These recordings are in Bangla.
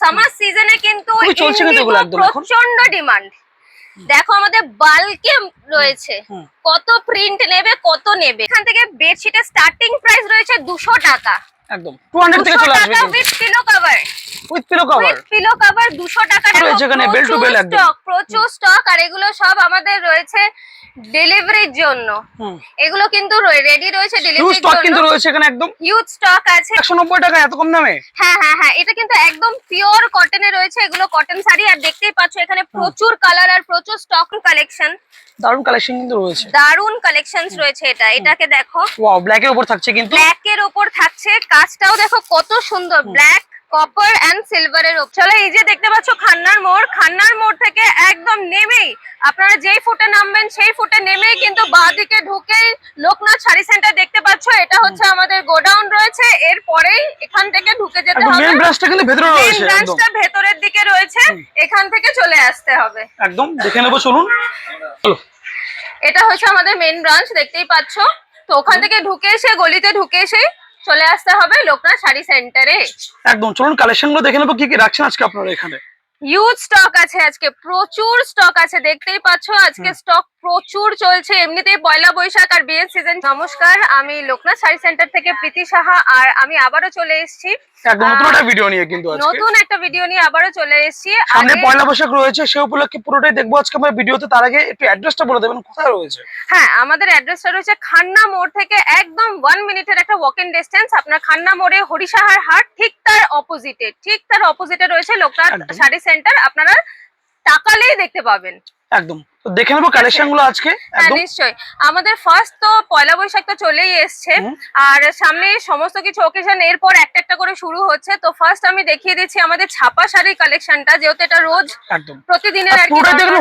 সামার সিজনে কিন্তু। প্রচণ্ড ডিমান্ড দেখো আমাদের বাল্কে রয়েছে। কত প্রিন্ট নেবে কত নেবে। এখান থেকে বেডশিটের স্টার্টিং প্রাইস রয়েছে দুশো টাকা। একদম। টু হান্ড্রেড থেকে চলে আসবে with pillow cover with pillow cover with pillow cover দুশো টাকা রয়েছে এখানে, bell to bell একদম। প্রচুর স্টক আর এগুলো সব আমাদের রয়েছে ডেলিভারির জন্য। এগুলো কিন্তু রেডি রয়েছে ডেলিভারির স্টক কিন্তু রয়েছে এখানে একদম। হিউজ স্টক আছে। একশো নব্বই টাকা এত কম দামে? হ্যাঁ হ্যাঁ হ্যাঁ এটা কিন্তু একদম পিওর কটনে রয়েছে। এগুলো কটন শাড়ি আর দেখতেই পাচ্ছ এখানে প্রচুর কালার আর প্রচুর স্টক কালেকশন দারুণ কালেকশন কিন্তু রয়েছে। দারুণ কালেকশনস রয়েছে এটা। এটাকে দেখো। ওয়াও ব্ল্যাক এর উপর থাকছে কিন্তু। ব্ল্যাক এর উপর থাকছে। কাজটাও দেখো কত সুন্দর। ব্ল্যাক কপার এন্ড সিলভার এর উপর চলো এই যে দেখতে পাচ্ছ খান্নার মোড়। খান্নার মোড় থেকে একদম নেমেই আপনারা যেই ফুটে নামবেন সেই ফুটে নেমেই কিন্তু বাঁ দিকে ঢুকেই লোকনাথ শাড়ি সেন্টার দেখতে পাচ্ছ। এটা হচ্ছে আমাদের গোডাউন রয়েছে। এরপরেই এখান থেকে ঢুকে যেতে হবে। মেন ব্রাঞ্চটা কিন্তু ভেতরে রয়েছে একদম। ব্রাঞ্চটা ভেতরের দিকে রয়েছে। এখান থেকে চলে আসতে হবে। একদম দেখে নেব চলুন। চলো। এটা হচ্ছে আমাদের মেন ব্রাঞ্চ দেখতেই পাচ্ছ। তো ওখান থেকে ঢুকে এসে গলিতে ঢুকে এসে চলে আসতে হবে লোকনাথ শাড়ি সেন্টারে একদম, চলুন কালেকশনগুলো দেখে নেব, কি কি রাখছেন আজকে আপনারা এখানে। হিউজ স্টক আছে আজকে প্রচুর স্টক আছে দেখতেই পাচ্ছ আজকে স্টক প্রচুর চলছে। এমনিতেই পয়লা বৈশাখ আর বিয়ের সিজন নমস্কার আমি লোকনাথ শাড়ি সেন্টার থেকে প্রীতি সাহা আর আমি আবারও চলে এসেছি। নতুন একটা ভিডিও নিয়ে কিন্তু নতুন একটা ভিডিও নিয়ে আবারও চলে এসেছি। সামনে পয়লা বৈশাখ রয়েছে সে উপলক্ষে পুরোটাই দেখব আজকে আমরা ভিডিওতে। তার আগে একটু অ্যাড্রেসটা বলে দেবেন কোথায় রয়েছে? হ্যাঁ আমাদের অ্যাড্রেসটা রয়েছে খান্না মোড় থেকে একদম ওয়ান মিনিটের একটা ওয়াক ইন ডিস্টেন্স আপনার খান্না মোড়ে হরিসাহার হাট ঠিক তার অপোজিটে ঠিক তার অপোজিটে রয়েছে লোকনাথ। শাড়ি সেন্টার আপনারা তাকালেই দেখতে পাবেন। একদম। দেখে নেব কালেকশনগুলো আজকে হ্যাঁ নিশ্চয়ই। আমাদের ফার্স্ট তো পয়লা বৈশাখ তো চলেই এসছে। আর সামনে সমস্ত কিছু ওকেশন এরপর একটা একটা করে শুরু হচ্ছে। তো ফার্স্ট আমি দেখিয়ে দিচ্ছি আমাদের ছাপা শাড়ির কালেকশনটা যেহেতু এটা রোজ প্রতিদিনের।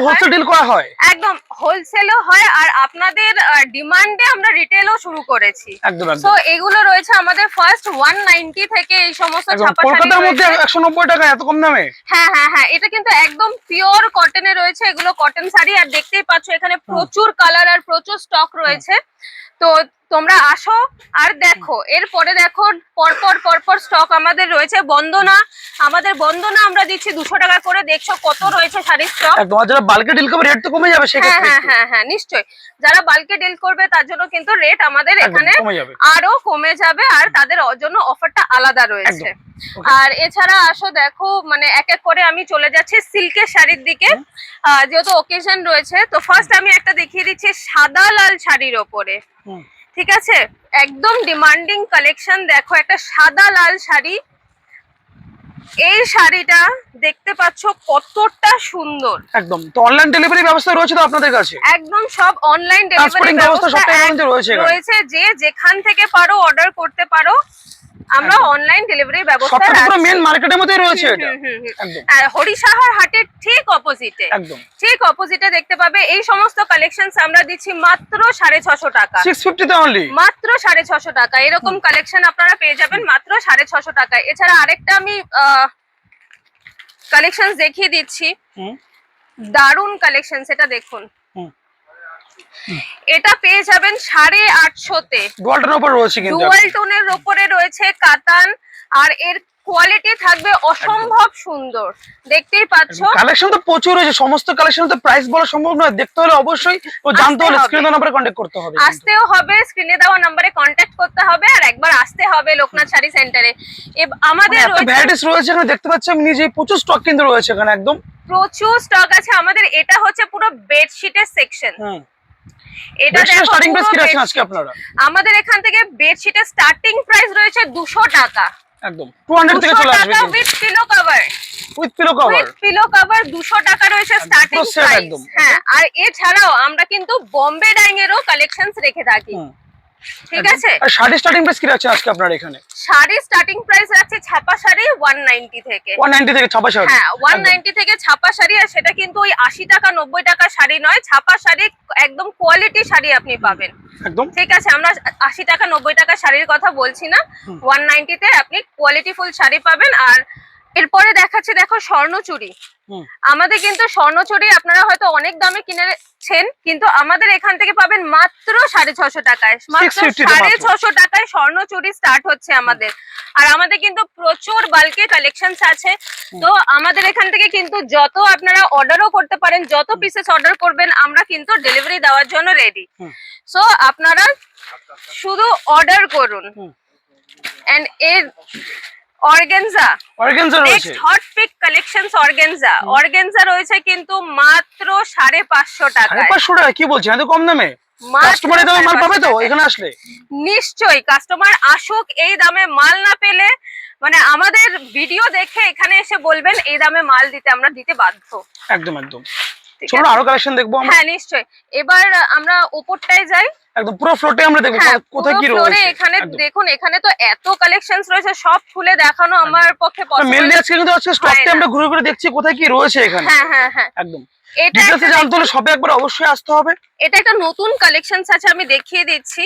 হোলসেল করা হয়। একদম হোলসেলও হয়। আর আপনাদের ডিমান্ডে আমরা রিটেলও শুরু করেছি। একদম তো এগুলো রয়েছে আমাদের ফার্স্ট ওয়ান নাইনটি থেকে এই সমস্ত ছাপা কলকাতার মধ্যে রয়েছে। একশো নব্বই টাকা এত কম দামে? হ্যাঁ হ্যাঁ হ্যাঁ এটা কিন্তু একদম পিওর কটনে রয়েছে। এগুলো কটন শাড়ি আর দেখতেই পাচ্ছ এখানে প্রচুর কালার আর প্রচুর স্টক রয়েছে। তো তোমরা আসো আর দেখো। এরপরে দেখো পরপর পরপর স্টক আমাদের রয়েছে। বন্দনা আমাদের বন্দনা আমরা দিচ্ছি দুশো টাকা করে। দেখছ কত রয়েছে শাড়ির স্টক যারা বাল্কে ডিল করবে রেট তো কমে যাবে হ্যাঁ হ্যাঁ হ্যাঁ হ্যাঁ নিশ্চয়ই। যারা বাল্কে ডিল করবে তার জন্য কিন্তু রেট আমাদের এখানে আরও কমে যাবে আর তাদের জন্য অফারটা আলাদা রয়েছে। আর এছাড়া আসো দেখো মানে এক এক করে আমি চলে যাচ্ছি সিল্কের শাড়ির দিকে। যেহেতু ওকেশন রয়েছে তো ফার্স্ট আমি একটা দেখিয়ে দিচ্ছি সাদা লাল শাড়ির ওপরে। ঠিক আছে? একদম ডিমান্ডিং কালেকশন দেখো একটা সাদা লাল শাড়ি। এই শাড়িটা দেখতে পাচ্ছ কতটা সুন্দর। একদম। তো অনলাইন ডেলিভারি ব্যবস্থা রয়েছে তো আপনাদের কাছে? একদম সব অনলাইন ডেলিভারি ব্যবস্থা রয়েছে রয়েছে। যে যেখান থেকে পারো অর্ডার করতে পারো। আমরা অনলাইন ডেলিভারি ব্যবস্থা সবটা পুরো মেন মার্কেটের মধ্যেই রয়েছে এটা। আর হরিসাহার হাটের ঠিক অপোজিটে একদম। ঠিক অপোজিটে দেখতে পাবে এই সমস্ত কালেকশনস আমরা দিচ্ছি মাত্র সাড়ে ছশো টাকা। সিক্স ফিফটিতে অনলি মাত্র সাড়ে ছশো টাকা। এরকম কালেকশন আপনারা পেয়ে যাবেন মাত্র সাড়ে ছশো টাকায়। এছাড়া আরেকটা আমি কালেকশন দেখিয়ে দিচ্ছি। দারুণ কালেকশন সেটা দেখুন। এটা পেয়ে যাবেন সাড়ে আটশোতে। গোল্ডের উপর রয়েছে কিন্তু ডুয়াল টোনের ওপরে রয়েছে কাতান আর এর কোয়ালিটি থাকবে অসম্ভব সুন্দর। দেখতেই পাচ্ছ? কালেকশন তো প্রচুর রয়েছে সমস্ত কালেকশন তো প্রাইস বলা সম্ভব নয়। দেখতে হলে অবশ্যই ও জানতে হলে। স্ক্রিন নাম্বারে কন্ট্যাক্ট করতে হবে আসতেও হবে স্ক্রিনে দেওয়া নম্বরে কন্ট্যাক্ট করতে হবে আর একবার আসতে হবে লোকনাথ শাড়ি সেন্টারে আমাদের মানে এত রয়েছে ভ্যারাইটিস রয়েছে এখানে দেখতে পাচ্ছি আমি নিজে প্রচুর স্টক কিন্তু রয়েছে এখানে একদম। প্রচুর স্টক আছে। আমাদের এটা হচ্ছে পুরো বেডশিটের সেকশন হুম। এটা স্টার্টিং প্রাইস কি রাখছেন আজকে আপনারা? আমাদের এখান থেকে বেডশিটের স্টার্টিং প্রাইস রয়েছে দুশো টাকা। একদম। 200 থেকে চলে আসবে with pillow cover with pillow cover with pillow cover দুশো টাকা রয়েছে স্টার্টিং প্রাইস হ্যাঁ আর এছাড়াও আমরা কিন্তু বোম্বে ডাইং এরও কালেকশন রেখে থাকি। ঠিক আছে? শাড়ি স্টার্টিং প্রাইস কি রাখছেন আজকে আপনারা এখানে? শাড়ি স্টার্টিং প্রাইস রাখছে ছাপা শাড়ি ওয়ান নাইনটি থেকে। 190 থেকে ছাপা শাড়ি? হ্যাঁ ওয়ান একদম। নাইনটি থেকে ছাপা শাড়ি আর সেটা কিন্তু ওই আশি টাকা নব্বই টাকা শাড়ি নয় ছাপা শাড়ি একদম কোয়ালিটি শাড়ি আপনি পাবেন। একদম। ঠিক আছে আমরা আশি টাকা নব্বই টাকা শাড়ির কথা বলছি না। ওয়ান নাইনটিতে আপনি কোয়ালিটি ফুল শাড়ি পাবেন আর এরপরে দেখাচ্ছে দেখো স্বর্ণচুরি আমাদের কিন্তু স্বর্ণচুরি আপনারা হয়তো অনেক দামে কিনেছেন কিন্তু আমাদের এখান থেকে পাবেন মাত্র সাড়ে ছশো টাকায়। মাত্র সাড়ে ছশো টাকায় স্বর্ণচুরি স্টার্ট হচ্ছে আমাদের। আর আমাদের কিন্তু প্রচুর বাল্কে কালেকশন আছে। তো আমাদের এখান থেকে কিন্তু যত আপনারা অর্ডারও করতে পারেন যত পিসেস অর্ডার করবেন আমরা কিন্তু ডেলিভারি দেওয়ার জন্য রেডি সো আপনারা শুধু অর্ডার করুন। এন্ড এর অর্গেনজা। অর্গেনজা রয়েছে। Hot pick collections organza. Organza রয়েছে কিন্তু মাত্র সাড়ে পাঁচশো সাড়ে টাকায় পাঁচশো টাকা? কি বলছেন? এত কম দামে? মাত্র কাস্টমারের দামে মাল পাবে তো? এখানে আসলে। নিশ্চয়ই। কাস্টমার আসুক এই দামে মাল না পেলে মানে আমাদের ভিডিও দেখে এখানে এসে বলবেন এই দামে মাল দিতে আমরা দিতে বাধ্য। একদম একদম। আরও কালেকশন দেখব আমরা। হ্যাঁ নিশ্চয়ই। এবার আমরা উপরটায় যাই। একদম পুরো ফ্লোরটে আমরা দেখব হ্যাঁ কোথায় কি রয়েছে? এখানে দেখুন এখানে তো এত কালেকশনস রয়েছে সব খুলে দেখানো আমার পক্ষে possible মেনলি আজকে কিন্তু আজকে স্টকটা আমরা ঘুরে ঘুরে দেখছি কোথায় কি রয়েছে এখানে। হ্যাঁ হ্যাঁ হ্যাঁ। একদম। এটা জানতে হলে সবে একবার অবশ্যই আসতে হবে। এটা একটা নতুন কালেকশনস আছে আমি দেখিয়ে দিচ্ছি।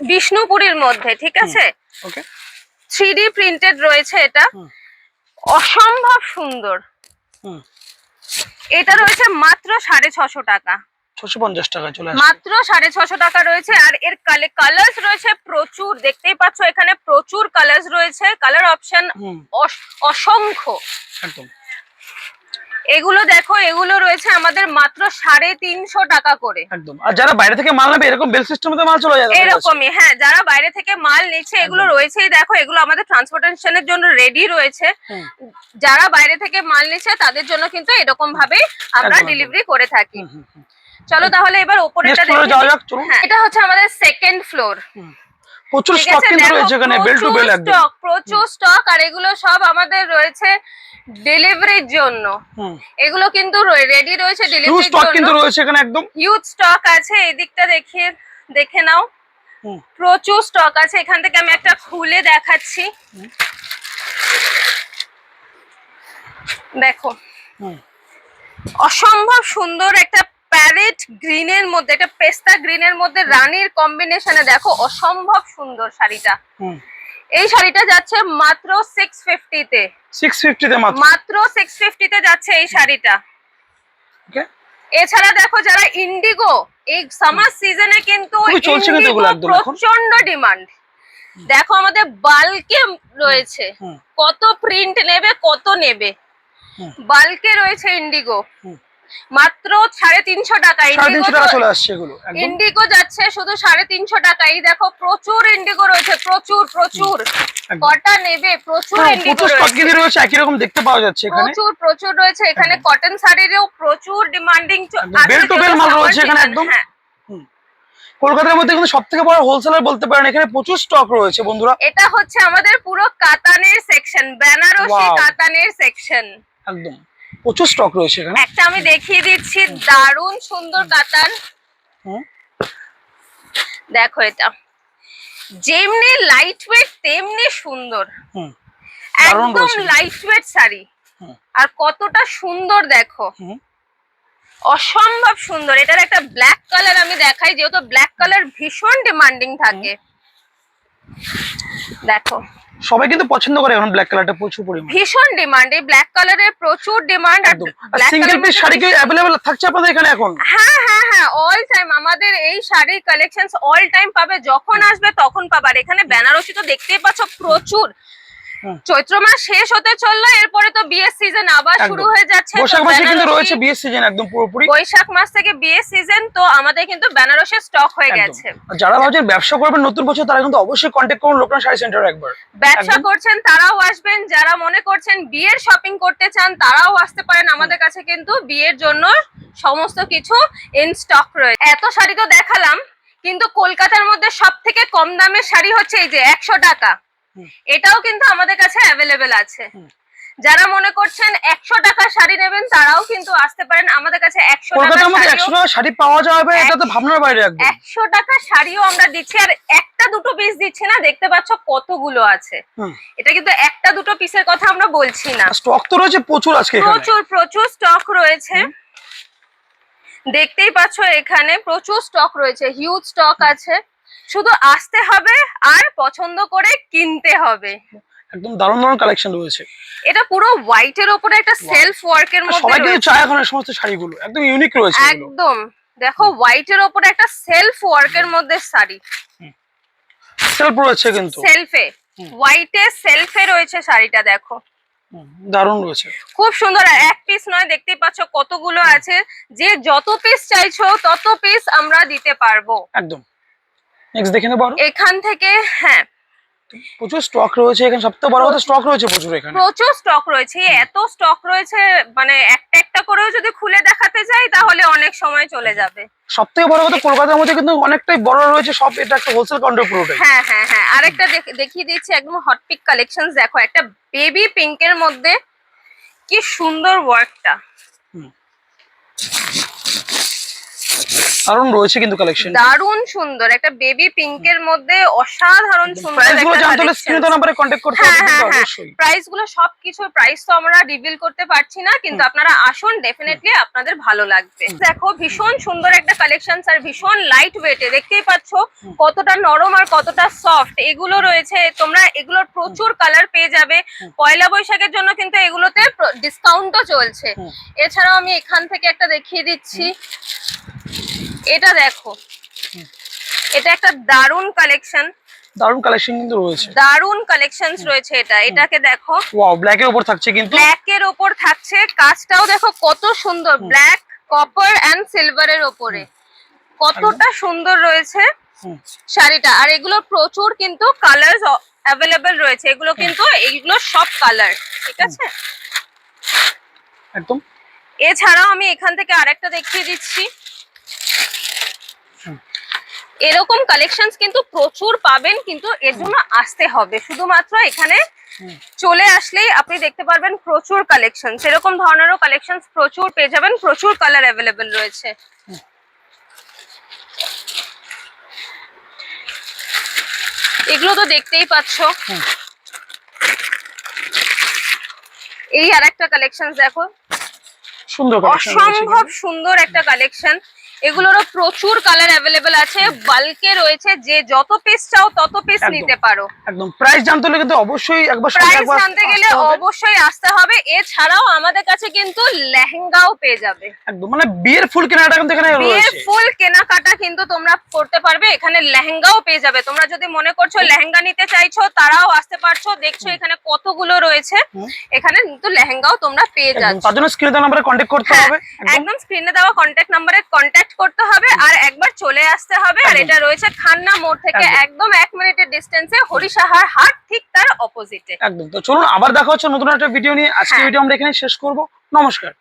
বিষ্ণুপুরীর মধ্যে ঠিক আছে? ওকে। প্রিন্টেড রয়েছে এটা। অসম্ভব সুন্দর। হুম। এটা রয়েছে মাত্র সাড়ে ছশো টাকা। ছশো পঞ্চাশ টাকা চলে মাত্র সাড়ে ছশো টাকা রয়েছে আর এর কালার্স রয়েছে প্রচুর। দেখতেই পাচ্ছ এখানে প্রচুর কালার্স রয়েছে। কালার অপশন অসংখ্য। একদম। এগুলো দেখো এগুলো রয়েছে আমাদের মাত্র সাড়ে তিনশো টাকা করে। একদম। আর যারা বাইরে থেকে মাল নেবে এরকম বেল সিস্টেমে মাল চলে যাবে। এরকমই হ্যাঁ যারা বাইরে থেকে মাল নিচ্ছে এগুলো রয়েছেই। দেখো এগুলো আমাদের ট্রান্সপোর্টেশনের জন্য রেডি রয়েছে। যারা বাইরে থেকে মাল নিচ্ছে তাদের জন্য কিন্তু এরকম ভাবে আমরা। ডেলিভারি করে থাকি। চলো তাহলে এবার ওপরেটা। হ্যাঁ এটা হচ্ছে আমাদের সেকেন্ড ফ্লোর প্রচুর স্টক কিন্তু রয়েছে এখানে বেল টু বেল একদম। স্টক প্রচুর স্টক আর এগুলো সব আমাদের রয়েছে ডেলিভারির জন্য। এগুলো কিন্তু রেডি রয়েছে ডেলিভারির স্টক কিন্তু রয়েছে এখানে একদম। হিউজ স্টক আছে এদিকটা দেখিয়ে দেখে নাও। প্রচুর স্টক আছে এখান থেকে আমি একটা খুলে দেখাচ্ছি। দেখো। অসম্ভব সুন্দর একটা প্যারেট গ্রিনের মধ্যে একটা পেস্তা গ্রিনের মধ্যে রানীর কম্বিনেশনে দেখো অসম্ভব সুন্দর শাড়িটা। হুম। এই শাড়িটা যাচ্ছে মাত্র সিক্স ফিফটিতে সিক্স ফিফটিতে মাত্র? মাত্র সিক্স ফিফটিতে যাচ্ছে এই শাড়িটা। ওকে। এছাড়া দেখো যারা ইন্ডিগো এই সামার সিজনে কিন্তু প্রচণ্ড ডিমান্ড দেখো আমাদের বাল্কে রয়েছে। কত প্রিন্ট নেবে কত নেবে। বাল্কে রয়েছে ইন্ডিগো। মাত্র সাড়ে তিনশো টাকা। ইন্ডিগো যাচ্ছে শুধু সাড়ে তিনশো টাকা। এই দেখো প্রচুর ইন্ডিগো রয়েছে প্রচুর প্রচুর। কটা নেবে? প্রচুর হ্যাঁ, ইন্ডিগো রয়েছে। একই রকম দেখতে পাওয়া যাচ্ছে এখানে। প্রচুর প্রচুর রয়েছে এখানে। কটন শাড়িরও প্রচুর ডিমান্ডিং একদম। Bell to মাল রয়েছে এখানে একদম। হ্যাঁ। কলকাতার মধ্যে কিন্তু সব থেকে বড় হোলসেলার বলতে পারেন এখানে প্রচুর স্টক রয়েছে বন্ধুরা। এটা হচ্ছে আমাদের পুরো কাতানের সেকশন বেনারসি কাতানের সেকশন একদম। প্রচুর স্টক রয়েছে এখানে। একটা আমি দেখিয়ে দিচ্ছি দারুণ সুন্দর কাতান দেখো এটা। যেমনি লাইট ওয়েট তেমনি সুন্দর। হুম। একদম। Light weight sari. আর কতটা সুন্দর দেখো। হুম। অসম্ভব সুন্দর। এটার একটা ব্ল্যাক কালার আমি দেখাই যেহেতু ব্ল্যাক কালার ভীষণ ডিমান্ডিং থাকে। দেখো। সবাই কিন্তু পছন্দ করে এখন ব্ল্যাক কালারটা প্রচুর পরিমাণ। ভীষণ ডিমান্ড এই ব্ল্যাক কালারের প্রচুর ডিমান্ড আর সিঙ্গেল পিস শাড়ি কি अवेलेबल থাকছে আপনাদের এখানে এখন? হ্যাঁ হ্যাঁ হ্যাঁ অল টাইম আমাদের এই শাড়ি কালেকশনস অল টাইম পাবে। যখন আসবে তখন পাবে। আর এখানে বেনারসি তো দেখতেই পাচ্ছ প্রচুর। চৈত্র মাস শেষ হতে চলল এরপরে তো বিয়ের সিজন আবার শুরু হয়ে যাচ্ছে। বৈশাখ মাসে কিন্তু রয়েছে বিয়ের সিজন একদম পুরোপুরি। বৈশাখ মাস থেকে বিয়ের সিজন তো আমাদের কিন্তু বেনারসের স্টক হয়ে গেছে। যারা ভাবছেন ব্যবসা করবেন নতুন বছর তারা কিন্তু অবশ্যই কন্ট্যাক্ট করুন লোকনাথ শাড়ি সেন্টার একবার। ব্যবসা করছেন তারাও আসবেন। যারা মনে করছেন বিয়ের শপিং করতে চান তারাও আসতে পারেন। আমাদের কাছে কিন্তু বিয়ের জন্য সমস্ত কিছু ইন স্টক রয়েছে। এত শাড়ি তো দেখালাম কিন্তু কলকাতার মধ্যে সব থেকে কম দামের শাড়ি হচ্ছে এই যে একশো টাকা। এটাও কিন্তু আমাদের কাছে অ্যাভেলেবেল আছে। যারা মনে করছেন একশো টাকার শাড়ি নেবেন তারাও কিন্তু আসতে পারেন। আমাদের কাছে একশো টাকার টাকা শাড়ি পাওয়া যাবে এটা তো ভাবনার বাইরে একশো টাকার শাড়িও আমরা দিচ্ছি আর একটা দুটো পিস দিচ্ছি না দেখতে পাচ্ছ কতগুলো আছে। এটা কিন্তু একটা দুটো পিসের কথা আমরা বলছি না। স্টক তো রয়েছে প্রচুর আজকে প্রচুর প্রচুর স্টক রয়েছে। দেখতেই পাচ্ছ এখানে প্রচুর স্টক রয়েছে হিউজ স্টক আছে। শুধু আসতে হবে আর পছন্দ করে কিনতে হবে। একদম দারুণ দারুণ কালেকশন রয়েছে। এটা পুরো হোয়াইট এর উপরে একটা সেলফ ওয়ার্কের আর মধ্যে সবাই কিন্তু চায় এখন সমস্ত শাড়িগুলো। একদম ইউনিক রয়েছে একদম। দেখো হোয়াইট এর উপরে একটা সেলফ ওয়ার্ক এর মধ্যে শাড়ি। সেলফ রয়েছে কিন্তু। সেলফে। হোয়াইটে সেলফে রয়েছে শাড়িটা দেখো। দারুণ রয়েছে। খুব সুন্দর। আর এক পিস নয় দেখতেই পাচ্ছ কতগুলো আছে। যে যত পিস চাইছো তত পিস আমরা দিতে পারব। একদম। নেক্সট দেখে নেব এখান থেকে হ্যাঁ। প্রচুর স্টক রয়েছে এখানে সবথেকে বড় কথা স্টক রয়েছে প্রচুর এখানে। প্রচুর স্টক রয়েছে এত স্টক রয়েছে মানে একটা একটা করেও যদি খুলে দেখাতে যাই তাহলে অনেক সময় চলে যাবে। সব থেকে বড় কথা কলকাতার মধ্যে কিন্তু অনেকটাই বড় রয়েছে সব এটা একটা হোলসেল কাউন্টার পুরোটাই। হ্যাঁ হ্যাঁ হ্যাঁ আরেকটা দেখ- দেখিয়ে দিচ্ছি একদম হট পিক কালেকশন দেখো একটা বেবি পিঙ্কের মধ্যে কি সুন্দর ওয়ার্কটা দারুণ রয়েছে কিন্তু কালেকশন দারুণ সুন্দর একটা বেবি পিঙ্কের মধ্যে অসাধারণ সুন্দর প্রাইসগুলো জানতে হলে স্ক্রিনে তো নাম্বারে কন্ট্যাক্ট করতে হ্যাঁ হবে হ্যাঁ কিন্তু হ্যাঁ অবশ্যই। প্রাইসগুলো সবকিছু প্রাইস তো আমরা রিভিল করতে পারছি না কিন্তু আপনারা আসুন ডেফিনেটলি আপনাদের ভালো লাগবে। দেখো ভীষণ সুন্দর একটা কালেকশন আর ভীষণ লাইট ওয়েটে দেখতেই পাচ্ছ কতটা নরম আর কতটা সফট এগুলো রয়েছে তোমরা এগুলোর প্রচুর কালার পেয়ে যাবে। পয়লা বৈশাখের জন্য কিন্তু এগুলোতে ডিসকাউন্টও চলছে। এছাড়াও আমি এখান থেকে একটা দেখিয়ে দিচ্ছি। এটা দেখো। এটা একটা দারুণ কালেকশন দারুণ কালেকশন কিন্তু রয়েছে। দারুণ কালেকশনস রয়েছে এটা। এটাকে দেখো। ওয়াও ব্ল্যাক এর উপর থাকছে কিন্তু। ব্ল্যাক এর ওপর থাকছে। কাজটাও দেখো কত সুন্দর। ব্ল্যাক কপার এন্ড সিলভারের ওপরে কতটা সুন্দর রয়েছে শাড়িটা। আর এগুলো প্রচুর কিন্তু কালার অ্যাভেলেবেল রয়েছে। এগুলো কিন্তু এইগুলো সব কালার ঠিক আছে? একদম। এছাড়াও আমি এখান থেকে আরেকটা দেখিয়ে দিচ্ছি। এরকম কালেকশনস কিন্তু প্রচুর পাবেন কিন্তু এর জন্য আসতে হবে। শুধুমাত্র এখানে চলে আসলেই আপনি দেখতে পারবেন প্রচুর কালেকশন এরকম ধরনেরও কালেকশন প্রচুর পেয়ে যাবেন প্রচুর কালার অ্যাভেলেবেল রয়েছে। এগুলো তো দেখতেই পাচ্ছ। এই আর একটা কালেকশন দেখো। সুন্দর অসম্ভব সুন্দর একটা কালেকশন এগুলোরও প্রচুর কালার অ্যাভেলেবেল আছে বাল্কে রয়েছে যে যত পিস চাও তত পিস নিতে পারো। একদম। প্রাইস জানতে হলে কিন্তু অবশ্যই একবার প্রাইস জানতে গেলে অবশ্যই আসতে হবে। এছাড়াও আমাদের কাছে কিন্তু লেহেঙ্গাও পেয়ে যাবে। একদম মানে বিয়ের ফুল কেনাটা কিন্তু এখানে বিয়ের রয়েছে। ফুল কেনাকাটা কিন্তু তোমরা করতে পারবে এখানে লেহেঙ্গাও পেয়ে যাবে। তোমরা যদি মনে করছ লেহেঙ্গা নিতে চাইছো তারাও আসতে পারছ দেখছ এখানে কতগুলো রয়েছে। এখানে কিন্তু লেহেঙ্গাও তোমরা পেয়ে যাচ্ছ। তার জন্য স্ক্রিনে দেওয়া নাম্বারে কন্ট্যাক্ট করতে হ্যাঁ, হবে। একদম। একদম স্ক্রিনে দেওয়া কন্ট্যাক্ট নাম্বারে কন্ট্যাক্ট করতে হবে আর একবার চলে আসতে হবে। আর এটা রয়েছে খান্না মোড় থেকে একদম। এক মিনিটের ডিস্টেন্সে হরিশাহার হাট ঠিক তার অপোজিটে একদম। তো চলুন আবার দেখা হচ্ছে নতুন একটা ভিডিও নিয়ে। আজকে হ্যাঁ। ভিডিও আমরা এখানে শেষ করব। নমস্কার।